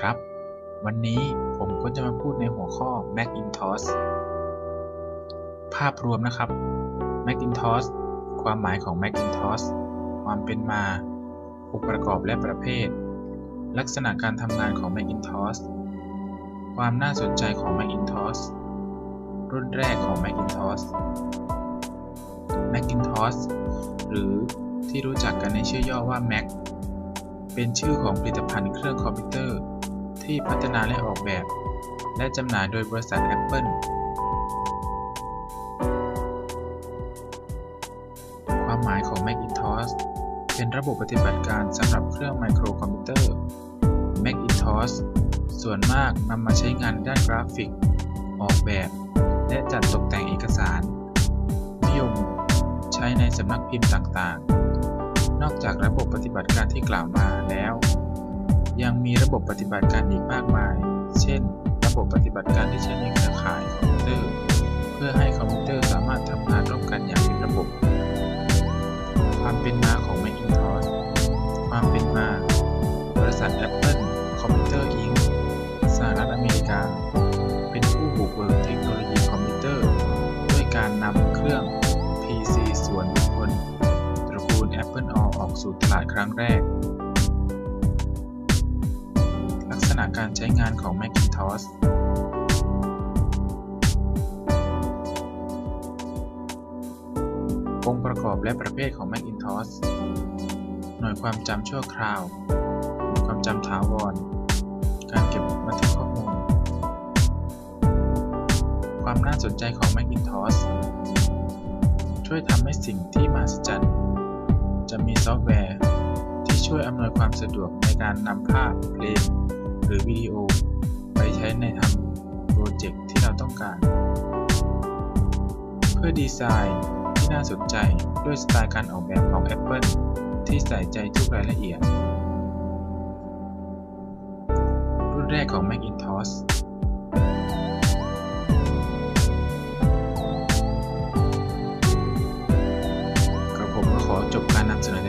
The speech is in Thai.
ครับ วันนี้ผมก็จะมาพูดในหัวข้อ Macintosh ภาพรวมนะครับ Macintosh ความหมายของ Macintosh ความเป็นมาองค์ประกอบและประเภท ลักษณะการทำงานของ Macintosh ความน่าสนใจของ Macintosh รุ่นแรกของ Macintosh Macintosh หรือที่รู้จักกันในชื่อย่อว่า Mac เป็นชื่อของผลิตภัณฑ์เครื่องคอมพิวเตอร์ ที่พัฒนาและออกแบบ และจำหน่ายโดยบริษัท Apple ความหมายของ Macintosh เป็นระบบปฏิบัติการสำหรับเครื่องไมโครคอมพิวเตอร์ Macintosh ส่วนมากนำมาใช้งานด้านกราฟิก ออกแบบ และจัดตกแต่งเอกสาร นิยม ใช้ในสำนักพิมพ์ต่างๆ นอกจากระบบปฏิบัติการที่กล่าวมาแล้ว ยังมีระบบปฏิบัติการอีกมากมาย เช่น ระบบปฏิบัติการที่ใช้ในเครือข่ายคอมพิวเตอร์ เพื่อให้คอมพิวเตอร์สามารถทำงานร่วมกันอย่างเป็นระบบ ความเป็นมาของ Macintosh ความเป็นมา บริษัท Apple Computer Inc. สหรัฐอเมริกา เป็นผู้บุกเบิกเทคโนโลยีคอมพิวเตอร์ ด้วยการนำเครื่อง PC ส่วนบุคคล Apple All ออกสู่ตลาดครั้งแรก การใช้งานของ Macintosh องค์ประกอบและประเภทของ Macintosh หน่วยความจำชั่วคราว ความจำถาวร การเก็บบันทึกข้อมูล ความน่าสนใจของ Macintosh ช่วยทำให้สิ่งที่มหัศจรรย์ จะมีซอฟต์แวร์ ที่ช่วยอำนวยความสะดวกในการนำภาพเพลง หรือวิดีโอไปใช้ในทำโปรเจกต์ที่เราต้องการ เพื่อดีไซน์ที่น่าสนใจด้วยสไตล์การออกแบบของ Apple ที่ใส่ใจทุกรายละเอียด รุ่นแรกของ Macintosh ผมก็ขอจบการนำเสนอใน